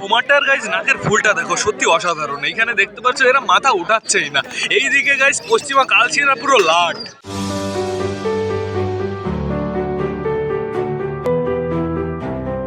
কুমারটার guys নাকের ফুলটা দেখো, সত্যি অসাধারণ। এখানে দেখতে পাচ্ছ এরা মাথা উঠাচ্ছেই না। এইদিকে গাইজ পশ্চিমা কালচিরা পুরো লাট।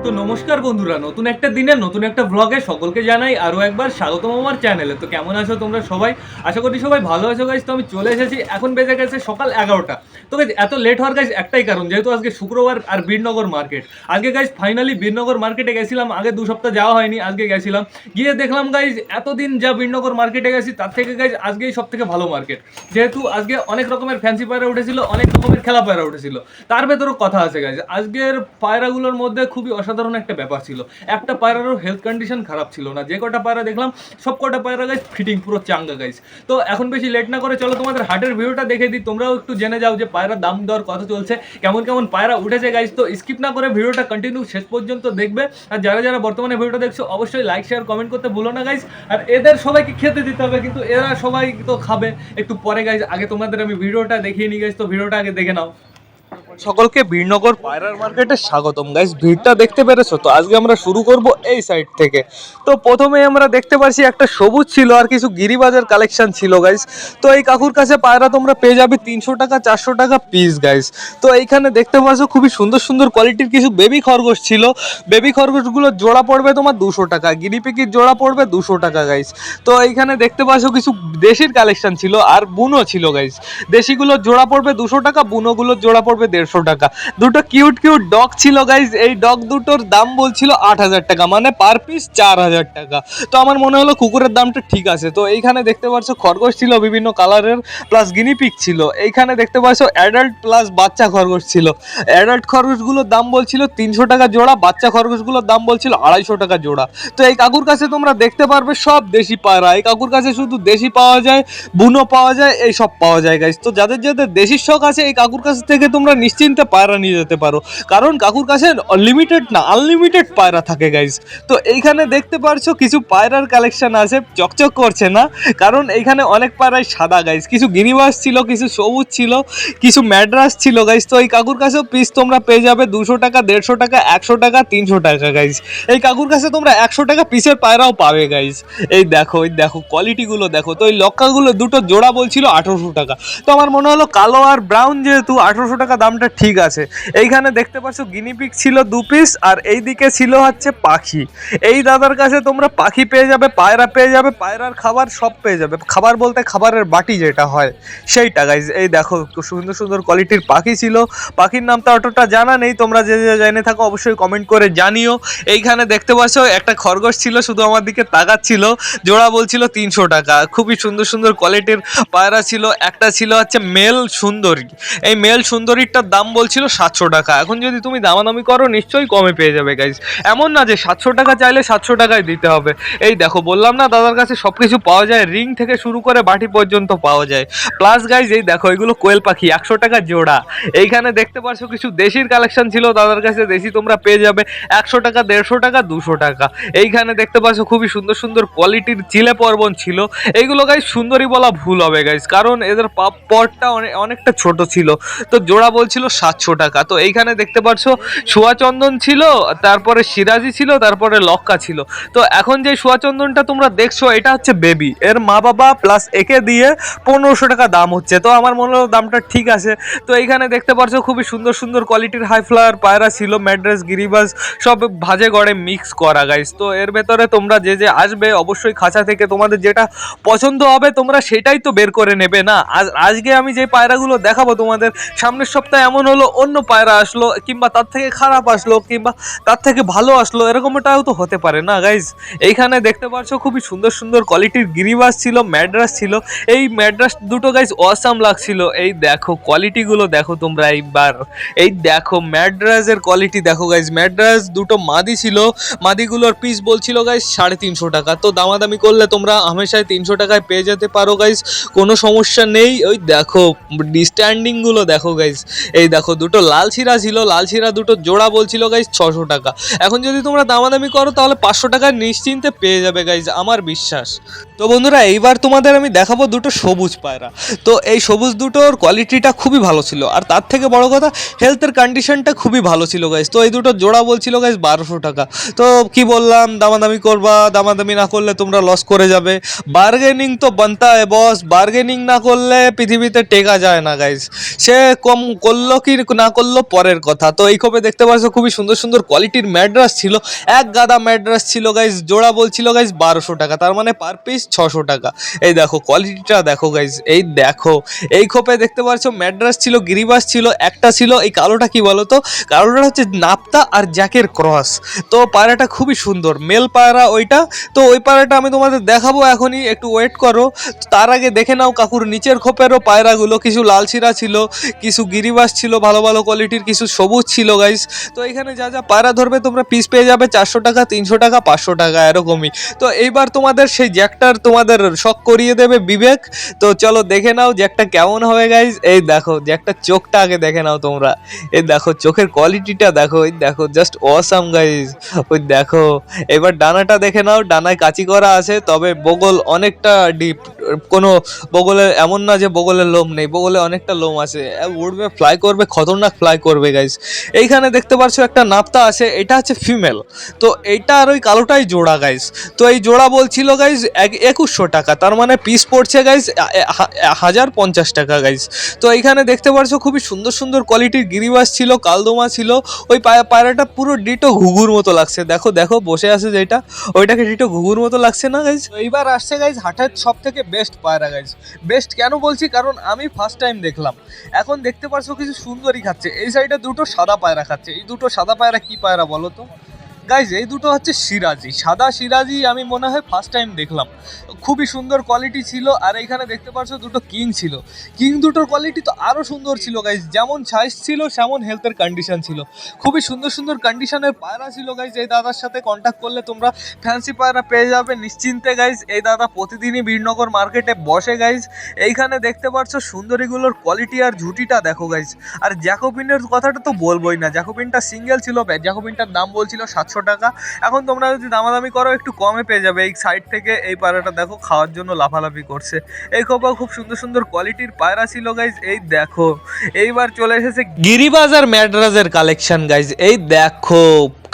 তো নমস্কার বন্ধুরা, নতুন একটা দিনে, নতুন একটা ব্লগে সকলকে জানাই আরও একবার স্বাগতম আমার চ্যানেলে তো কেমন আছো তোমরা সবাই? আশা করি সবাই ভালো আছো গাইজ তো আমি চলে এসেছি, এখন বেজে গেছে সকাল এগারোটা। তো গাইজ এত লেট হওয়ার গাইজ একটাই কারণ, যেহেতু আজকে শুক্রবার আর বীরনগর মার্কেট আজকে গাইজ ফাইনালি বীরনগর মার্কেটে গেছিলাম, আগে দু সপ্তাহ যাওয়া হয়নি, আজকে গেছিলাম। গিয়ে দেখলাম গাইজ এতদিন যা বীরনগর মার্কেটে গেছি, তার থেকে গাইজ আজকেই সব থেকে ভালো মার্কেট যেহেতু আজকে অনেক রকমের ফ্যান্সি পায়রা উঠেছিল, অনেক রকমের খেলা পায়রা উঠেছিল। তার ভেতরেও কথা আছে গাইজ আজকের পায়রাগুলোর মধ্যে খুবই অসাধারণ একটা ব্যাপার ছিল। একটা পায়রারও হেলথ কন্ডিশন খারাপ ছিল না। যে কটা পায়রা দেখলাম, সব কটা পায়রা গাইজ ফিটিং পুরো চাঙ্গা গাইজ তো এখন বেশি লেট না করে চলো তোমাদের হাটের ভিডিওটা দেখে দিই। তোমরাও একটু জেনে যাও যে পায়রার দাম দর কত চলছে, কেমন কেমন পায়রা উঠেছে গাইজ তো স্কিপ না করে ভিডিওটা কন্টিনিউ শেষ পর্যন্ত দেখবে। আর যারা যারা বর্তমানে ভিডিওটা দেখছ, অবশ্যই লাইক শেয়ার কমেন্ট করতে ভুলো না গাইজ আর এদের সবাইকে খেতে দিতে হবে, কিন্তু এরা সবাই তো খাবে। একটু পরে গাইজ আগে তোমাদের আমি ভিডিওটা দেখিয়ে নিই গাইজ তো ভিডিওটা আগে দেখে নাও। সকলকে বীরনগর পায়রার মার্কেটে স্বাগতম। গাইস ভিড়টা দেখতে পেরেছ? তো আজকে আমরা শুরু করব এই সাইড থেকে। তো প্রথমে আমরা দেখতে পাচ্ছি একটা সবুজ ছিল আর কিছু গিরিবাজার কালেকশন ছিল গাইস তো এই কাকুর কাছে পায়রা তোমরা পেয়ে যাবে তিনশো টাকা, চারশো টাকা পিস গাইস তো এইখানে দেখতে পাচ্ছ খুবই সুন্দর সুন্দর কোয়ালিটির কিছু বেবি খরগোশ ছিল। বেবি খরগোশগুলোর জোড়া পড়বে তোমার দুশো টাকা গিরিপিকির জোড়া পড়বে দুশো টাকা গাইস তো এইখানে দেখতে পাচ্ছ কিছু দেশির কালেকশন ছিল আর বুনো ছিল গাইস দেশিগুলোর জোড়া পড়বে দুশো টাকা, বুনোগুলোর জোড়া পড়বে দেড়শো টাকা। দুটো কিউট কিউট ডগ ছিল গাইস এই ডগ দুটোর দাম বলছিল আট হাজার টাকা মানে পার পিস চার হাজার টাকা। তো আমার মনে হলো কুকুরের দামটা ঠিক আছে। তো এইখানে দেখতে পাচ্ছ খরগোশ ছিল, বিভিন্ন কালারের প্লাস গিনিপিক ছিল। এইখানে দেখতে পাচ্ছ অ্যাডাল্ট প্লাস বাচ্চা খরগোশ ছিল। অ্যাডাল্ট খরগোশগুলোর দাম বলছিল তিনশো টাকা জোড়া, বাচ্চা খরগোশগুলোর দাম বলছিল আড়াইশো টাকা জোড়া। তো এই কাকুর কাছে তোমরা দেখতে পারবে সব দেশি পায়রা। এই কাকুর কাছে শুধু দেশি পাওয়া যায়, বুনো পাওয়া যায় এই সব পাওয়া যায় গাইস তো যাদের যাদের দেশির শখ আছে, এই কাকুর কাছ থেকে তোমরা নিশ্চিন্তে পায়রা নিয়ে যেতে পারো। কারণ কাকুর কাছে লিমিটেড না আনলিমিটেড পায়রা থাকে গাইস তো এইখানে দেখতে পারছ কিছু পায়রার কালেকশন আছে, চকচক করছে না। কারণ এইখানে অনেক পায়রাই সাদা গাইস কিছু গিরিবাস ছিল, কিছু সবুজ ছিল, কিছু ম্যাড্রাস ছিল গাইস তো এই কাকুর কাছেও পিস তোমরা পেয়ে যাবে দুশো টাকা, দেড়শো টাকা, একশো টাকা, তিনশো টাকা গাইস এই কাকুর কাছে তোমরা একশো টাকা পিসের পায়রাও পাবে গাইস এই দেখো এই দেখো কোয়ালিটিগুলো দেখো। তো এই লক্কাগুলো দুটো জোড়া বলছিল আঠেরোশো টাকা। তো আমার মনে হলো কালো আর ব্রাউন যেহেতু, আঠেরোশো টাকা দামটা ঠিক আছে। এইখানে দেখতে পাচ্ছ গিনিপিক ছিল দু পিস আর এই দিকে ছিল হচ্ছে পাখি। এই দাদার কাছে তোমরা পাখি পেয়ে যাবে, পায়রা পেয়ে যাবে, পায়রার খাবার সব পেয়ে যাবে। খাবার বলতে খাবারের বাটি যেটা হয়, সেইটা গাইজ এই দেখো সুন্দর সুন্দর কোয়ালিটির পাখি ছিল। পাখির নামটা অতটা জানা নেই, তোমরা যে যে জেনে থাকো অবশ্যই কমেন্ট করে জানিও। এইখানে দেখতে পাচ্ছ একটা খরগোশ ছিল, শুধু আমার দিকে তাকাচ্ছিল। জোড়া বলছিল তিনশো টাকা। খুবই সুন্দর সুন্দর কোয়ালিটির পায়রা ছিল। একটা ছিল হচ্ছে মেল সুন্দরী। এই মেল সুন্দরীটার দাম বলছিল সাতশো টাকা। এখন যদি তুমি দামাদামি করো, নিশ্চয়ই কমে পেয়ে যাবে গাইজ এমন না যে সাতশো টাকা চাইলে সাতশো টাকায় দিতে হবে। এই দেখো, বললাম না, দাদার কাছে সব কিছু পাওয়া যায় রিং থেকে শুরু করে বাটি পর্যন্ত পাওয়া যায়। প্লাস গাইজ এই দেখো, এগুলো কোয়েল পাখি, একশো টাকা জোড়া। এইখানে দেখতে পারছ, কিছু দেশির কালেকশন ছিল, দাদার কাছে দেশি তোমরা পেয়ে যাবে। একশো টাকা, দেড়শো টাকা, দুশো টাকা। এইখানে দেখতে পাচ্ছ খুবই সুন্দর সুন্দর কোয়ালিটির চিলে পর্বন ছিল। এইগুলো গাইজ সুন্দরই বলা ভুল হবে গাইজ কারণ এদের পা- পরটা অনেকটা ছোট ছিল। তো জোড়া বলছিল সাতশো টাকা। তো এইখানে দেখতে পাচ্ছ চন্দন ছিল, তারপরে সিরাজি ছিল, তারপরে লক্কা ছিল। তো এখন যে চন্দনটা তোমরা দেখছ, এটা হচ্ছে বেবি। এর মা বাবা প্লাস একে দিয়ে পনেরোশো টাকা দাম হচ্ছে। তো আমার মনে হলো দামটা ঠিক আছে। তো এইখানে দেখতে পাচ্ছ খুবই সুন্দর সুন্দর কোয়ালিটির হাই ফ্লাওয়ার পায়রা ছিল, ম্যাড্রেস, গিরিবাস, সব ভাজে গড়ে মিক্স করা গাইস তো এর ভেতরে তোমরা যে যে আসবে, অবশ্যই খাঁচা থেকে তোমাদের যেটা পছন্দ হবে, তোমরা সেটাই তো বের করে নেবে, না? আজ, আজকে আমি যে পায়রাগুলো দেখাবো তোমাদের, সামনের সপ্তাহে এমন হলো, অন্য পায়রা আসলো, কিংবা তার থেকে খারাপ আসলো, কিংবা তার থেকে ভালো আসলো এরকমটাও তো হতে পারে না গাইজ এইখানে দেখতে পাচ্ছ, খুবই সুন্দর সুন্দর কোয়ালিটির গিরিবাস ছিল, ম্যাড্রাস ছিল। এই ম্যাড্রাস দুটো গাইজ অসাম লাগছিল। এই দেখো কোয়ালিটিগুলো দেখো তোমরা এইবার। এই দেখো, ম্যাড্রাসের কোয়ালিটি দেখো গাইজ ম্যাড্রাস দুটো মাদি ছিল, মাদিগুলোর পিস বলছিল গাইজ সাড়ে তিনশো টাকা। তো দামাদামি করলে তোমরা হামেশায় তিনশো টাকায় পেয়ে যেতে পারো গাইজ কোনো সমস্যা নেই। ওই দেখো স্ট্যান্ডিংগুলো দেখো গাইজ এই দেখো, দুটো লাল শিরা ছিল, লাল শিরা দুটো জোড়া বলছিল গাইজ ছশো টাকা। এখন যদি তোমরা দামাদামি করো, তাহলে পাঁচশো টাকা নিশ্চিন্তে পেয়ে যাবে গাইজ আমার বিশ্বাস। তো বন্ধুরা, এইবার তোমাদের আমি দেখাবো দুটো সবুজ পায়রা। তো এই সবুজ দুটোর কোয়ালিটিটা খুবই ভালো ছিল, আর তার থেকে বড় কথা হেলথের কন্ডিশনটা খুবই ভালো ছিল গাইজ তো এই দুটো জোড়া বলছিল গাইজ বারোশো টাকা। তো কি বললাম, দামাদামি করবা, দামাদামি না করলে তোমরা লস করে যাবে। বার্গেনিং তো বানতা বস বার্গেনিং না করলে পৃথিবীতে টেকা যায় না গাইজ সে কম করল কি না করল, পরের কথা। তো এই খোপে দেখতে পাচ্ছ, খুবই সুন্দর সুন্দর কোয়ালিটির ম্যাড্রাস ছিল। এক গাদা ম্যাড্রাস ছিল গাইজ জোড়া বলছিল গাইজ বারোশো টাকা, তার মানে পার পিস ছশো টাকা। এই দেখো কোয়ালিটিটা দেখো গাইজ এই দেখো। এই খোপে দেখতে পাচ্ছ ম্যাড্রাস ছিল, গিরিবাস ছিল, একটা ছিল, এই কালোটা কি বলো তো কালোটা হচ্ছে নাপ্তা আর জ্যাকের ক্রস। তো পায়রাটা খুবই সুন্দর মেল পায়রা ওইটা। তো ওই পায়রাটা আমি তোমাদের দেখাবো এখনই, একটু ওয়েট করো। তার আগে দেখে নাও, কাকুর নিচের খোপেরও পায়রাগুলো, কিছু লালচিরা ছিল, কিছু গিরিবাস ছিল, ভালো ভালো কোয়ালিটির কিছু সবুজ ছিল গাইস তো এখানে যা যা পায়রা ধরবে, তোমরা পিস পেয়ে যাবে চারশো টাকা, তিনশো টাকা, পাঁচশো টাকা, এরকমই। তো এইবার তোমাদের সেই জ্যাকটার তোমাদের শখ করিয়ে দেবে বিবেক। তো চলো দেখে নাও জ্যাকটা কেমন হবে গাইজ এই দেখো, জ্যাকটার চোখটা আগে দেখে নাও তোমরা। এই দেখো, চোখের কোয়ালিটিটা দেখো ওই দেখো জাস্ট অসাম গাইজ ওই দেখো, এবার ডানাটা দেখে নাও, ডানায় কাচি করা আছে, তবে বগল অনেকটা ডিপ কোনো বগলের এমন না যে বগলের লোম নেই, বগলে অনেকটা লোম আছে। এ উড়বে ফ্লাই করবে, খতরনাক ফ্লাই করবে গাইজ এইখানে দেখতে পাচ্ছ একটা নাপ্তা আছে, এটা হচ্ছে ফিমেল তো এইটা আর ওই কালোটাই জোড়া গাইজ তো এই জোড়া বলছিল গাইজ একুশশো টাকা, তার মানে পিস পড়ছে গাইজ হাজার পঞ্চাশ টাকা গাইজ তো এইখানে দেখতে পাচ্ছ খুবই সুন্দর সুন্দর কোয়ালিটির গিরিবাস ছিল, কালদোমা ছিল, ওই পায়রা পায়রাটা পুরো ডিটো ঘুঘুর মতো লাগছে। দেখো দেখো, বসে আছে যেটা ওইটাকে ডিটো ঘুঘুর মতো লাগছে না গাইজ এইবার আসছে গাইজ হাটের সব থেকে বেস্ট পায়রা গাইজ বেস্ট কেন বলছি? কারণ আমি ফার্স্ট টাইম দেখলাম। এখন দেখতে পারছ পাচ্ছ কিছু সুন্দরই খাচ্ছে। এই সাইডে দুটো সাদা পায়রা খাচ্ছে। এই দুটো সাদা পায়রা কি পায়রা বলো তো? গাইজ এই দুটো হচ্ছে সিরাজি। সাদা সিরাজি আমি মনে হয় ফার্স্ট টাইম দেখলাম। খুবই সুন্দর কোয়ালিটি ছিল আর এখানে দেখতে পাচ্ছ দুটো কিং ছিল। কিং দুটোর কোয়ালিটি তো আরও সুন্দর ছিল গাইজ যেমন সাইজ ছিল, সেমন হেলথের কন্ডিশন ছিল। খুবই সুন্দর সুন্দর কন্ডিশনের পায়রা ছিল গাইজ এই দাদার সাথে কন্ট্যাক্ট করলে তোমরা ফ্যান্সি পায়রা পেয়ে যাবে নিশ্চিন্তে গাইজ এই দাদা প্রতিদিনই বীরনগর মার্কেটে বসে গাইজ এইখানে দেখতে পাচ্ছ সুন্দরীগুলোর কোয়ালিটি আর ঝুটিটা দেখো গাইজ আর জ্যাকোবিনের কথাটা তো বলবোই না। জ্যাকোবিনটা সিঙ্গেল ছিল জ্যাকোবিনটার দাম বলছিল সাতশো টাকা। এখন তোমরা যদি দামাদামি করো, একটু কমে পেয়ে যাবে। এই সাইড থেকে এই পায়রাটা দেখো, খাওয়ার জন্য লাফালাফি করছে। এই খোপা খুব সুন্দর সুন্দর কোয়ালিটির পায়রা ছিল গাইজ এই দেখো। এইবার চলে এসেছে গিরিবাজার ম্যাড্রাজের কালেকশন গাইজ এই দেখো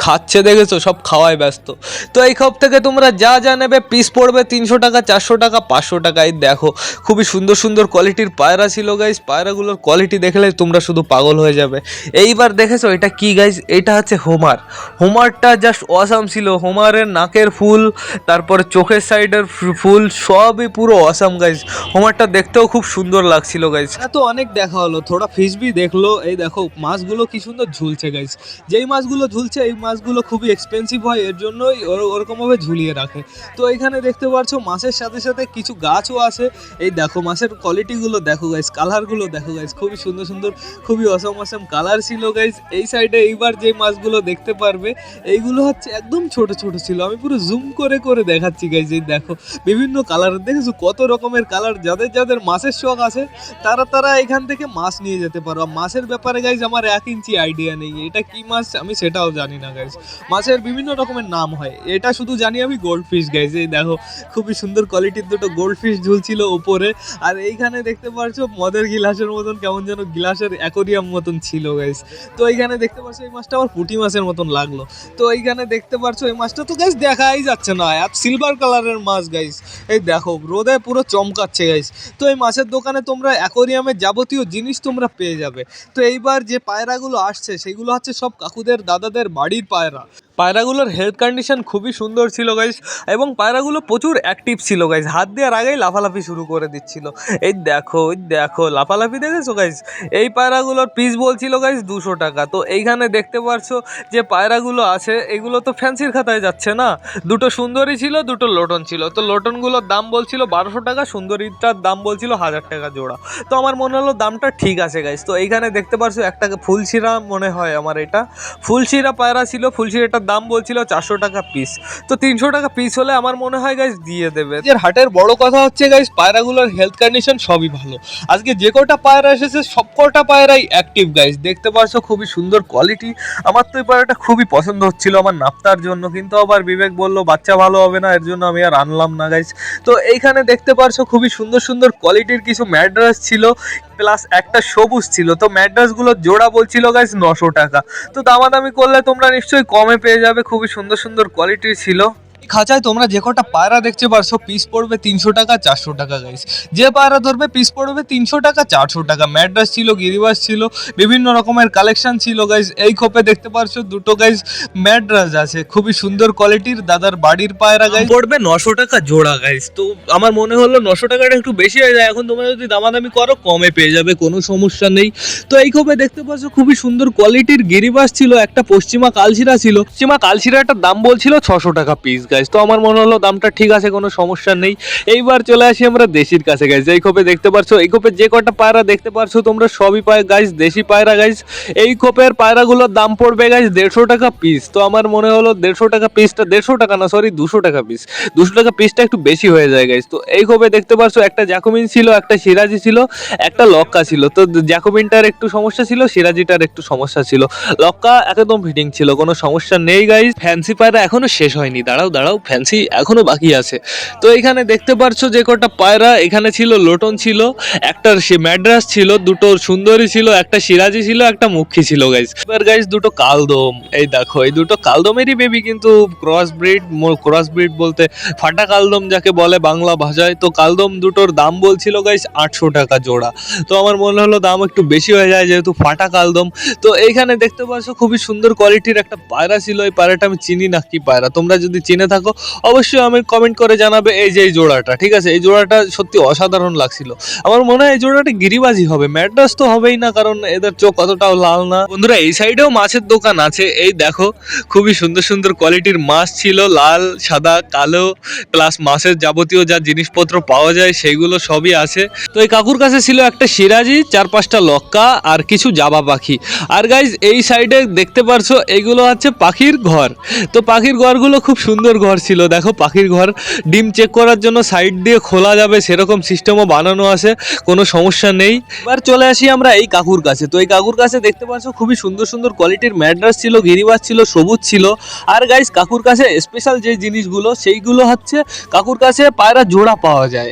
খাচ্ছে দেখেছ, সব খাওয়ায় ব্যস্ত। তো এই খপ থেকে তোমরা যা যা নেবে পিস পড়বে তিনশো টাকা, চারশো টাকা, পাঁচশো টাকা। এই দেখো, খুবই সুন্দর সুন্দর কোয়ালিটির পায়রা ছিল গাইজ পায়রাগুলোর কোয়ালিটি দেখলে তোমরা শুধু পাগল হয়ে যাবে। এইবার দেখেছ এটা কি গাইজ এটা হচ্ছে হোমার। হোমারটা জাস্ট অসাম ছিল। হোমারের নাকের ফুল, তারপর চোখের সাইডের ফুল, সবই পুরো অসাম গাইজ হোমারটা দেখতেও খুব সুন্দর লাগছিল গাইজ তো অনেক দেখা হলো, থোড়া ফিসবি দেখল। এই দেখো, মাছগুলো কি সুন্দর ঝুলছে গাইজ যেই মাছগুলো ঝুলছে, এই মাছগুলো খুবই এক্সপেন্সিভ হয়, এর জন্যই ওর- ওরকমভাবে ঝুলিয়ে রাখে। তো এখানে দেখতে পাচ্ছ, মাছের সাথে সাথে কিছু গাছও আছে। এই দেখো মাছের কোয়ালিটিগুলো দেখো গাইজ কালারগুলো দেখো গাইজ খুবই সুন্দর সুন্দর, খুবই অসম অসম কালার ছিল গাইজ এই সাইডে এইবার যে মাছগুলো দেখতে পারবে, এইগুলো হচ্ছে একদম ছোট ছোট ছিল। আমি পুরো জুম করে করে দেখাচ্ছি গাইজ এই দেখো। বিভিন্ন কালার দেখেছ কত রকমের কালার যাদের যাদের মাছের শখ আছে, তারা তারা এখান থেকে মাছ নিয়ে যেতে পারো। মাছের ব্যাপারে গাইজ আমার এক ইঞ্চি আইডিয়া নেই। এটা কি মাছ? আমি সেটাও জানি না গাইজ মাছের বিভিন্ন রকমের নাম হয়। এটা শুধু জানি আমি গোল্ড ফিশ গাইজ এই দেখো, খুবই সুন্দর কোয়ালিটির দুটো গোল্ড ফিশ ঝুলছিল উপরে আর এইখানে দেখতে পাচ্ছ, মদের গিলাসের মতন কেমন যেন গিলাসের অ্যাকোরিয়াম মতন ছিল গাইজ তো এইখানে দেখতে পাচ্ছ, এই মাছটা আমার পুঁটি মাছের মতন লাগল। তো এইখানে দেখতে পাচ্ছ, এই মাছটা তো গাইজ দেখাই যাচ্ছে না। এত সিলভার কালারের মাছ গাইজ এই দেখো, রোদে পুরো চমকাচ্ছে গাইজ তো এই মাছের দোকানে তোমরা অ্যাকোরিয়ামের যাবতীয় জিনিস তোমরা পেয়ে যাবে। তো এইবার যে পায়রাগুলো আসছে, সেগুলো হচ্ছে সব কাকুদের, দাদাদের বাড়ির পায়রা পায়রাগুলোর হেলথ কন্ডিশন খুবই সুন্দর ছিল গাইজ এবং পায়রাগুলো প্রচুর অ্যাক্টিভ ছিল গাইজ হাত দেওয়ার আগেই লাফালাফি শুরু করে দিচ্ছিল। এই দেখো ওই দেখো, লাফালাফি দেখেছ গাইজ এই পায়রাগুলোর পিস বলছিল গাইজ দুশো টাকা। তো এইখানে দেখতে পারছ যে পায়রাগুলো আছে, এগুলো তো ফ্যান্সির খাতায় যাচ্ছে না। দুটো সুন্দরী ছিল, দুটো লোটন ছিল। তো লোটনগুলোর দাম বলছিল বারোশো টাকা, সুন্দরীটার দাম বলছিল হাজার টাকা জোড়া। তো আমার মনে হলো দামটা ঠিক আছে গাইজ তো এইখানে দেখতে পারছ একটা ফুলশিরা মনে হয় আমার এটা। ফুলশিরা পায়রা ছিল ফুলশিরাটার দাম বলছিল চারশো টাকা পিস তো তিনশো টাকা পিস হলে আমার মনে হয় গাইজ দিয়ে দেবে। এর হাটের বড় কথা হচ্ছে গাইজ পায়রাগুলোর হেলথ কন্ডিশন সবই ভালো। আজকে যে কটা পায়রা এসেছে, সব কটা পায়রাই অ্যাক্টিভ গাইজ দেখতে পারছ খুবই সুন্দর কোয়ালিটি আমার তো এই পায়রাটা খুবই পছন্দ হচ্ছিল আমার নাপ্তার জন্য, কিন্তু আবার বিবেক বলল, বাচ্চা ভালো হবে না, এর জন্য আমি আর আনলাম না গাইজ তো এইখানে দেখতে পারছ খুবই সুন্দর সুন্দর কোয়ালিটির কিছু ম্যাড্রাস ছিল প্লাস একটা সবুজ ছিল। তো ম্যাড্রাসগুলো জোড়া বলছিল গাইজ নশো টাকা। তো দামাদামি করলে তোমরা নিশ্চয়ই কমে পেয়ে যাবে খুবই সুন্দর সুন্দর কোয়ালিটির ছিল। খাঁচায় তোমরা যে কটা পায়রা দেখতে পারছ পিস পড়বে তিনশো টাকা, চারশো টাকা গাইস যে পায়রা ধরবে পিস পড়বে তিনশো টাকা, চারশো টাকা। ম্যাড্রাস ছিল, গিরিবাস ছিল, বিভিন্ন রকমের কালেকশন ছিল গাইস এই খোপে দেখতে পারছ দুটো গাইস ম্যাড্রাস আছে। খুবই সুন্দর কোয়ালিটির দাদার বাড়ির পায়রা গাইস পড়বে নশো টাকা জোড়া গাইস তো আমার মনে হলো নশো টাকাটা একটু বেশি হয়ে যায়। এখন তোমরা যদি দামাদামি করো, কমে পেয়ে যাবে, কোনো সমস্যা নেই। তো এই খোপে দেখতে পাচ্ছ খুবই সুন্দর কোয়ালিটির গিরিবাস ছিল, একটা পশ্চিমা কালশিরা ছিল। পশ্চিমা কালশিরাটার দাম বলছিল ছশো টাকা পিস গাইস তো আমার মনে হলো দামটা ঠিক আছে, কোনো সমস্যা নেই। এইবার চলে আসি আমরা দেশির কাছে গাইস এই খোপে দেখতে পারছ, এই খোপে যে কটা পায়রা দেখতে পারছ তোমরা সবই পায় গাইস দেশি পায়রা গাইস এই খোপের পায়রাগুলোর দাম পড়বে গাইস দেড়শো টাকা পিস তো আমার মনে হলো দেড়শো টাকা পিসটা দেড়শো টাকা না সরি দুশো টাকা পিস দুশো টাকা পিসটা একটু বেশি হয়ে যায় গাইস তো এই খোপে দেখতে পারছ একটা জ্যাকোমিন ছিল, একটা সিরাজি ছিল, একটা লক্কা ছিল। তো জ্যাকোমিনটার একটু সমস্যা ছিল, সিরাজিটার একটু সমস্যা ছিল। লক্কা একদম ফিটিং ছিল, কোনো সমস্যা নেই গাইস ফ্যান্সি পায়রা এখনও শেষ হয়নি, দাঁড়াও দাঁড়াও ফ্যান্সি এখনও বাকি আছে। তো এখানে দেখতে পারছ যে কটা পায়রা, এখানে ছিল লোটন ছিল, একটা সে ম্যাড্রাস ছিল, দুটো সুন্দরী ছিল, একটা সিরাজি ছিল, একটা মুখী ছিল গাইস এবার গাইস দুটো কালদম। এই দেখো, এই দুটো কালদমেরই বেবি কিন্তু ক্রস ব্রিড ক্রস ব্রিড বলতে ফাটা কালদম যাকে বলে বাংলা ভাষায়। তো কালদম দুটোর দাম বলছিল গাইস আটশো টাকা জোড়া। তো আমার মনে হলো দাম একটু বেশি হয়ে যায়, যেহেতু ফাটা কালদম। তো এইখানে দেখতে পাচ্ছ খুবই সুন্দর কোয়ালিটির একটা পায়রা ছিল, এই পায়রাটা আমি চিনি না কি পায়রা। তোমরা যদি চিনে থাকো। অবশ্যই আমি কমেন্ট করে জানাবে এই যে এই জোড়াটা, ঠিক আছে? এই জোড়াটা সত্যি অসাধারণ লাগছিল। আমার মনে হয় এই জোড়াটা গিরিবাজি হবে ম্যাড্রাস তো হবেই না, কারণ এদের চোখ অতটাও লাল না। বন্ধুরা, এই সাইডেও মাছের দোকান আছে, এই দেখো, খুবই সুন্দর সুন্দর কোয়ালিটির মাছ ছিল, লাল, সাদা, কালো প্লাস মাছের যাবতীয় যা জিনিসপত্র পাওয়া যায়, সেইগুলো সবই আছে। তো এই কাকুর কাছে ছিল একটা সিরাজি, চার পাঁচটা লক্কা আর কিছু জাবা পাখি। আর গাইজ এই সাইডে দেখতে পারছ এইগুলো হচ্ছে পাখির ঘর। তো পাখির ঘরগুলো খুব সুন্দর ঘর ছিল। দেখো, পাখির ঘর ডিম চেক করার জন্য সাইড দিয়ে খোলা যাবে, সেরকম সিস্টেমও বানানো আছে, কোনো সমস্যা নেই। এবার চলে আসি আমরা এই কাকুর কাছে। তো এই কাকুর কাছে দেখতে পাচ্ছ, খুবই সুন্দর সুন্দর কোয়ালিটির ম্যাড্রাস ছিল গিরিবাস ছিল, সবুজ ছিল। আর গাইস কাকুর কাছে স্পেশাল যে জিনিসগুলো, সেইগুলো হচ্ছে কাকুর কাছে পায়রা জোড়া পাওয়া যায়।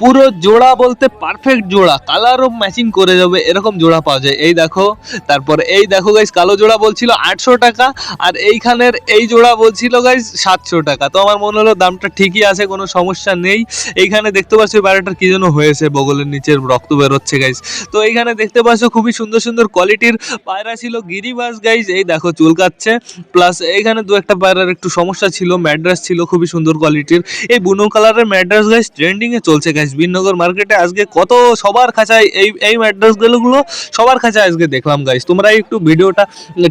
পুরো জোড়া বলতে পারফেক্ট জোড়া কালারও ম্যাচিং করে যাবে, এরকম জোড়া পাওয়া যায়। এই দেখো, তারপর এই দেখো গাইস কালো জোড়া বলছিল আটশো টাকা, আর এইখানের এই জোড়া বলছিল গাইস সাতশো টাকা। তো আমার মনে হলো দামটা ঠিকই আছে, কোনো সমস্যা নেই। এইখানে দেখতে পাচ্ছ পায়রাটার কি যেন হয়েছে, বগলের নিচের রক্ত বেরোচ্ছে গাইজ তো এইখানে দেখতে পাচ্ছ খুবই সুন্দর সুন্দর কোয়ালিটির পায়রা ছিল, গিরিবাস গাইজ এই দেখো চুলকাচ্ছে প্লাস এইখানে দু একটা পায়রার একটু সমস্যা ছিল, ম্যাড্রাস ছিল, খুবই সুন্দর কোয়ালিটির এই বুনো কালারের ম্যাড্রাস গাইজ ট্রেন্ডিংয়ে চলছে গাইজ বিনগর মার্কেটে আজকে কত সবার খাঁচায় এই এই ম্যাড্রাসগুলো, সবার খাঁচায় আজকে দেখলাম গাইজ তোমরা একটু ভিডিওটা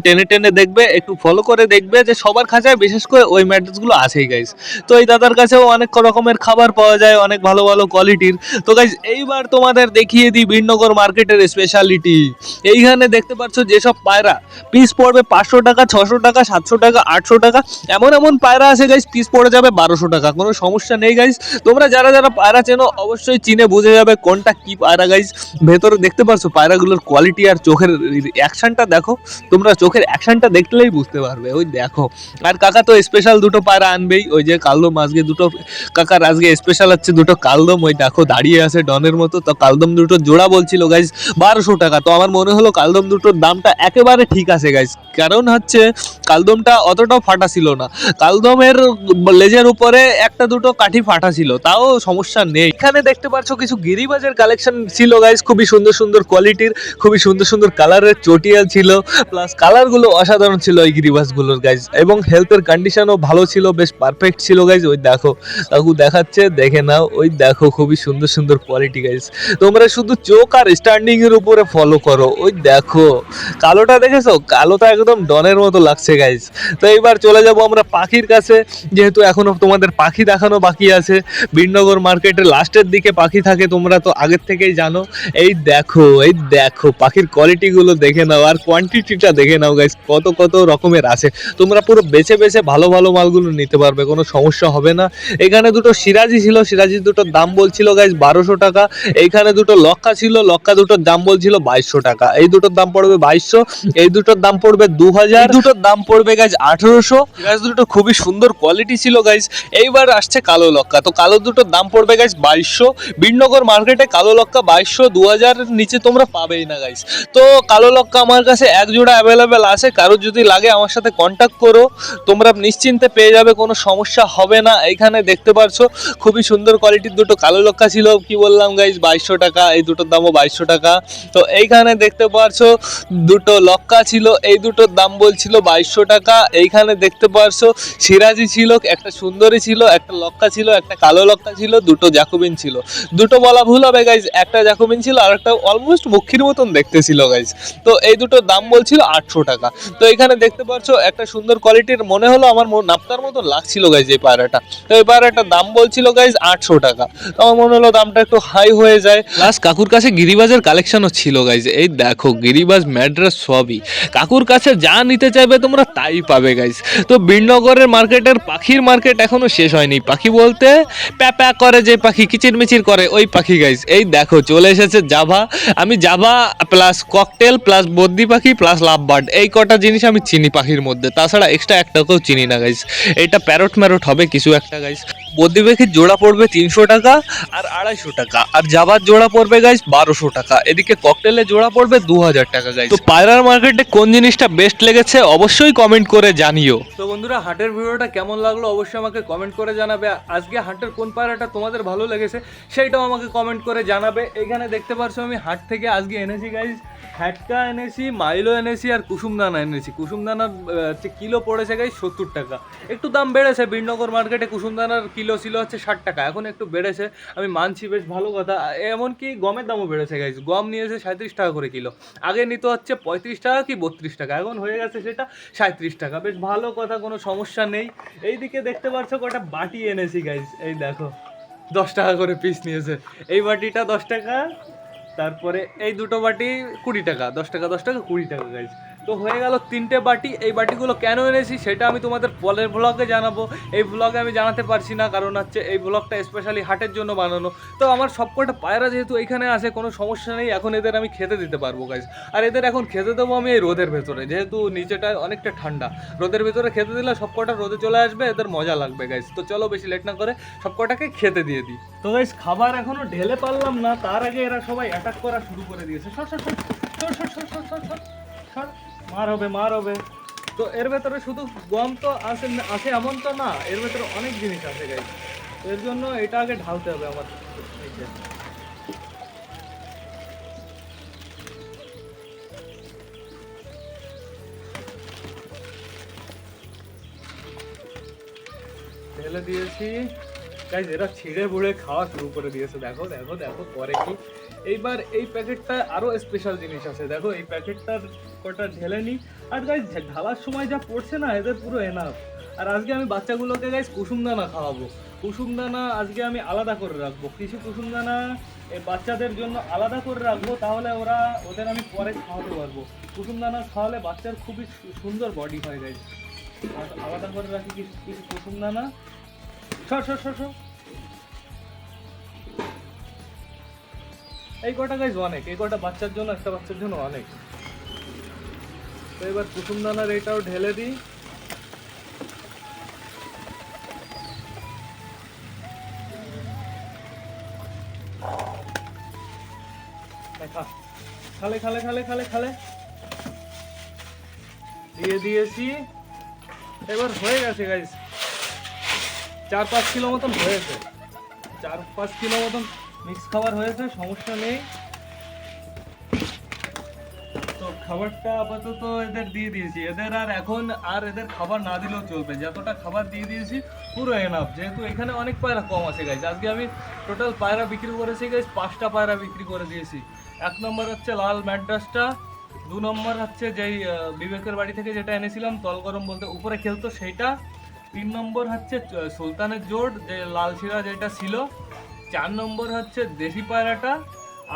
টেনে টেনে দেখবে, একটু ফলো করে দেখবে যে সবার খাঁচায় বিশেষ করে ওই ম্যাড্রাসগুলো আছেই গাইজ তো এই দাদার কাছেও অনেক রকমের খাবার পাওয়া যায়, অনেক ভালো ভালো কোয়ালিটির তো গাইজ এইবার তোমাদের দেখিয়ে দিই বীরনগর মার্কেটের স্পেশালিটি এইখানে দেখতে পাচ্ছ যেসব পায়রা পিস পড়বে পাঁচশো টাকা, ছশো টাকা, সাতশো টাকা, আটশো টাকা। এমন এমন পায়রা আছে গাইজ পিস পড়ে যাবে বারোশো টাকা, কোনো সমস্যা নেই গাইজ তোমরা যারা যারা পায়রা চেনো, অবশ্যই চিনে বুঝে যাবে কোনটা কি পায়রা গাইজ ভেতরে দেখতে পাচ্ছ পায়রাগুলোর কোয়ালিটি আর চোখের অ্যাকশনটা দেখো। তোমরা চোখের অ্যাকশনটা দেখলেই বুঝতে পারবে। ওই দেখো। আর কাকা তো স্পেশাল দুটো পায়রা আনবেই। ওই যে কালদম, আজকে দুটো, কাকার আজকে স্পেশাল হচ্ছে দুটো কালদম। ওই দেখো, দাঁড়িয়ে আছে ডনের মতো। তো কালদম দুটো জোড়া বলছিল গাইজ বারোশো টাকা। তো আমার মনে হলো কালদম দুটোর দামটা একেবারে ঠিক আছে গাইজ কারণ হচ্ছে, কালদমটা অতটাও ফাটা ছিল না। কালদমের লেজের উপরে একটা দুটো কাঠি ফাটা ছিল, তাও সমস্যা নেই। এখানে দেখতে পাচ্ছ, কিছু গিরিবাজের কালেকশন ছিল গাইজ খুবই সুন্দর সুন্দর কোয়ালিটির খুবই সুন্দর সুন্দর কালারের চটিয়া ছিল। প্লাস কালারগুলো অসাধারণ ছিল এই গিরিবাজগুলোর গাইজ এবং হেলথের কন্ডিশনও ভালো ছিল, বেশ বেশ পারফেক্ট ছিল গাইজ ওই দেখো। কাকু দেখাচ্ছে, দেখে নাও, ওই দেখো, খুবই সুন্দর সুন্দর কোয়ালিটি গাইজ তোমরা শুধু চোখ আর স্ট্যান্ডিং এর উপরে ফলো করো। ওই দেখো, কালোটা দেখেছ? কালোটা একদম ডনের মতো লাগছে গাইজ তো এইবার চলে যাব আমরা পাখির কাছে। যেহেতু এখনও তোমাদের পাখি দেখানো বাকি আছে বীরনগর মার্কেটের লাস্টের দিকে পাখি থাকে, তোমরা তো আগের থেকেই জানো। এই দেখো এই দেখো, পাখির কোয়ালিটিগুলো দেখে নাও, আর কোয়ান্টিটিটা দেখে নাও গাইজ কত কত রকমের আছে। তোমরা পুরো বেছে বেছে ভালো ভালো মালগুলো নিতে পারবে কোনো সমস্যা হবে না। এখানে দুটো সিরাজি ছিল সিরাজি দুটোর দাম বলছিল গাইজ বারোশো টাকা। এইখানে দুটো লক্কা ছিল লক্কা দুটোর দাম বলছিল বাইশশো টাকা। এই দুটোর দাম পড়বে বাইশশো এই দুটোর দাম পড়বে দু হাজার দুটোর দাম পড়বে গাইজ আঠেরোশো। গাছ দুটো খুবই সুন্দর কোয়ালিটি ছিল গাইজ এইবার আসছে কালো লক্কা। তো কালো দুটোর দাম পড়বে গাইজ বাইশশো। বীরনগর মার্কেটে কালো লক্কা বাইশশো দু হাজারের নিচে তোমরা পাবেই না গাইজ তো কালো লক্কা আমার কাছে এক জোড়া অ্যাভেলেবেল আছে। কারোর যদি লাগে আমার সাথে কন্ট্যাক্ট করো। তোমরা নিশ্চিন্তে পেয়ে যাবে কোনো সমস্যা হবে না। এইখানে দেখতে পারছ, খুবই সুন্দর কোয়ালিটির দুটো কালো লক্কা ছিল। কি বললাম গাইজ বাইশশো টাকা, এই দুটোর দামও বাইশশো টাকা। তো এইখানে দেখতে পারছ, দুটো লক্কা ছিল, এই দুটোর দাম বলছিল বাইশশো টাকা। এইখানে দেখতে পারছ, সিরাজি ছিল, একটা সুন্দরী ছিল, একটা লক্কা ছিল, একটা কালো লক্কা ছিল, দুটো জ্যাকোবিন ছিল। দুটো বলা ভুল হবে গাইজ একটা জ্যাকোবিন ছিল, আর একটা অলমোস্ট মুখির মতন দেখতে ছিল গাইজ তো এই দুটোর দাম বলছিল আটশো টাকা। তো এখানে দেখতে পারছ, একটা সুন্দর কোয়ালিটির মনে হলো আমার নাপতার মতো লাগছিল গাইজ এই পায়রাটা? তো এই পায়রাটার দাম বলছিল গাইজ আটশো টাকা। তো আমার মনে হলো দামটা একটু হাই হয়ে যায়। প্লাস কাকুর কাছে গিরিবাজের কালেকশনও ছিল গাইজ এই দেখো, গিরিবাজ ম্যাড্রাস সবই। কাকুর কাছে যা নিতে চাইবে তোমরা তাই পাবে গাইজ তো বীরনগরের মার্কেটের পাখির মার্কেট এখনও শেষ হয়নি। পাখি বলতে প্যা প্যা করে যে পাখি কিচির মিচির করে ওই পাখি গাইজ এই দেখো, চলে এসেছে জাভা। আমি জাভা প্লাস ককটেল প্লাস বদ্যি পাখি প্লাস লাভ বার্ড এই কটা জিনিস আমি চিনি পাখির মধ্যে। তাছাড়া এক্সট্রা একটাকেও চিনি না গাইজ এটা প্যারট ম্যারট হবে কিছু একটা গাইজ বদ্যি পাখির জোড়া পড়বে তিনশো টাকা আর আড়াইশো টাকা। আর জাবার জোড়া পড়বে গাইজ বারোশো টাকা। এদিকে ককটেলের জোড়া পড়বে দু হাজার টাকা গাইজ তো পায়রার মার্কেটে কোন জিনিসটা বেস্ট লেগেছে অবশ্যই কমেন্ট করে জানিও। তো বন্ধুরা, হাটের ভিডিওটা কেমন লাগল অবশ্যই আমাকে কমেন্ট করে জানাবে। আজকে হাটের কোন পায়রাটা তোমাদের ভালো লেগেছে সেইটাও আমাকে কমেন্ট করে জানাবে। এখানে দেখতে পারছ আমি হাট থেকে আজকে এনেছি গাইজ হ্যাটকা এনেছি, মাইলো এনেছি আর কুসুমদানা এনেছি। কুসুমদানার কিলো পড়েছে গাইজ সত্তর টাকা। একটু দাম বেড়েছে বীরনগর মার্কেটে কুসুমদানার কিলো ছিল হচ্ছে ষাট টাকা। এখন একটু বেড়েছে, আমি মানছি বেশ ভালো কথা। এমনকি গমের দামও বেড়েছে গাইজ গম নিয়েছে সাঁত্রিশ টাকা করে কিলো। আগে নিতে হচ্ছে পঁয়ত্রিশ টাকা কি বত্রিশ টাকা, এখন হয়ে গেছে সেটা সাঁত্রিশ টাকা। বেশ ভালো কথা, কোনো সমস্যা নেই। এইদিকে দেখতে পাচ্ছ কটা বাটি এনেছি গাইজ এই দেখো, দশ টাকা করে পিস নিয়েছে। এই বাটিটা দশ টাকা, তারপরে এই দুটো বাটি কুড়ি টাকা, দশ টাকা দশ টাকা কুড়ি টাকা গাইজ তো হয়ে গেল তিনটে বাটি এই বাটিগুলো কেন এনেছি সেটা আমি তোমাদের পরের ব্লগে জানাব এই ব্লগে আমি জানাতে পারছি না কারণ হচ্ছে এই ব্লগটা স্পেশালি হাটের জন্য বানানো তো আমার সবকটা পায়রা যেহেতু এইখানে আছে কোনো সমস্যা নেই এখন এদের আমি খেতে দিতে পারব গাইজ আর এদের এখন খেতে দেবো আমি এই রোদের ভেতরে যেহেতু নিচেটা অনেকটা ঠান্ডা রোদের ভেতরে খেতে দিলে সবকটা রোদে চলে আসবে এদের মজা লাগবে গাইজ তো চলো বেশি লেট না করে সবকটাকে খেতে দিয়ে দিই তো গাইজ খাবার এখনও ঢেলে পারলাম না তার আগে এরা সবাই অ্যাটাক করা শুরু করে দিয়েছে সর সর সর সর সর সর সর সর সর মার হবে মার হবে। তো এর ভেতরে শুধু গম তো আসে আসে এমন তো না, এর ভেতরে অনেক জিনিস আছে গাইজ এর জন্য এটা আগে ঢালতে হবে আমার। ঢেলে দিয়েছি। গাইজ এরা ছিঁড়ে বুড়ে খাওয়া শুরু করে দিয়েছে। দেখো দেখো দেখো, পরে কি? এইবার এই প্যাকেটটা আরও স্পেশাল জিনিস আছে। দেখো, এই প্যাকেটটার কটা ঢেলে নি আর গাইজ ঢালার সময় যা পড়ছে না, এদের পুরো এনাফ আর আজকে আমি বাচ্চাগুলোকে গাইজ কুসুম দানা খাওয়াবো। কুসুম দানা আজকে আমি আলাদা করে রাখব। কিছু কুসুম দানা বাচ্চাদের জন্য আলাদা করে রাখব, তাহলে ওরা, ওদের আমি পরে খাওয়াতে পারব। কুসুম দানা খাওয়ালে বাচ্চার খুবই সুন্দর বডি হয় গাইজ আলাদা করে রাখি কিছু কিছু কুসুম দানা সর সর সর সর। এই কটা গাইজ অনেক? এই কটা বাচ্চার জন্য, একটা বাচ্চার জন্য অনেক। তো এবার কুসুম দানার এটাও ঢেলে দিই। খালে খালে খালে খালে খালে। দিয়ে দিয়েছি। এবার হয়ে গেছে গাইজ চার পাঁচ কিলো মতন হয়েছে। চার পাঁচ কিলো মতন মিক্স খাবার হয়েছে, সমস্যা নেই। তো খাবারটা আপাতত এদের দিয়ে দিয়েছি। এদের আর এখন আর এদের খাবার না দিলেও চলবে। যতটা খাবার দিয়ে দিয়েছি, পুরো এনাফ যেহেতু এখানে অনেক পায়রা কম আছে গাইজ আজকে আমি টোটাল পায়রা বিক্রি করেছি গাইজ পাঁচটা পায়রা বিক্রি করে দিয়েছি। এক নম্বর হচ্ছে লাল ম্যাড্রাসটা। দু নম্বর হচ্ছে যেই বিবেকের বাড়ি থেকে যেটা এনেছিলাম, তল গরম বলতে উপরে খেলতো সেইটা। তিন নম্বর হচ্ছে সুলতানের জোড় যে লাল শিরা যেটা ছিল। চার নম্বর হচ্ছে দেশি পায়রাটা,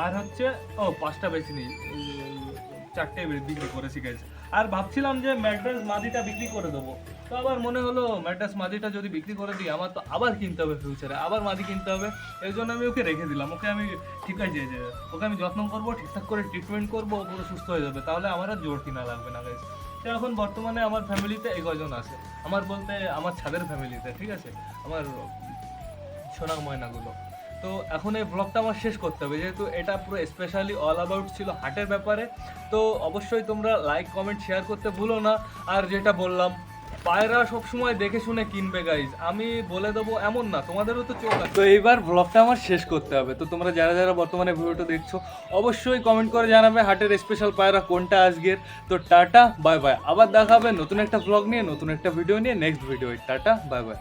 আর হচ্ছে, ও, পাঁচটা বেশি নেই চারটে বিক্রি করেছি গাইজ আর ভাবছিলাম যে ম্যাড্রাস মাদিটা বিক্রি করে দেবো। তো আবার মনে হলো, ম্যাড্রাস মাদিটা যদি বিক্রি করে দিই, আমার তো আবার কিনতে হবে ফিউচারে আবার মাদি কিনতে হবে। এই জন্য আমি ওকে রেখে দিলাম। ওকে আমি ঠিক আছে ওকে আমি যত্ন করব, ঠিকঠাক করে ট্রিটমেন্ট করব পুরো সুস্থ হয়ে যাবে। তাহলে আমার আর জোর কিনা লাগবে না গাইজ তো এখন বর্তমানে আমার ফ্যামিলিতে এগারোজন আছে। আমার বলতে আমার ছাদের ফ্যামিলিতে, ঠিক আছে? আমার সোনার ময়নাগুলো। তো এখন এই ব্লগটা আমার শেষ করতে হবে, যেহেতু এটা পুরো স্পেশালি অল অ্যাবাউট ছিল হাটের ব্যাপারে। তো অবশ্যই তোমরা লাইক কমেন্ট শেয়ার করতে ভুলো না। আর যেটা বললাম পায়রা সবসময় দেখে শুনে কিনবে গাইজ আমি বলে দেবো, এমন না। তোমাদেরও তো চোখ তো এইবার ব্লগটা আমার শেষ করতে হবে। তো তোমরা যারা যারা বর্তমানে ভিডিওটা দেখছ, অবশ্যই কমেন্ট করে জানাবে হাটের স্পেশাল পায়রা কোনটা আজকের। তো টাটা বাই বাই আবার দেখাবে নতুন একটা ব্লগ নিয়ে, নতুন একটা ভিডিও নিয়ে next video ta ta bye bye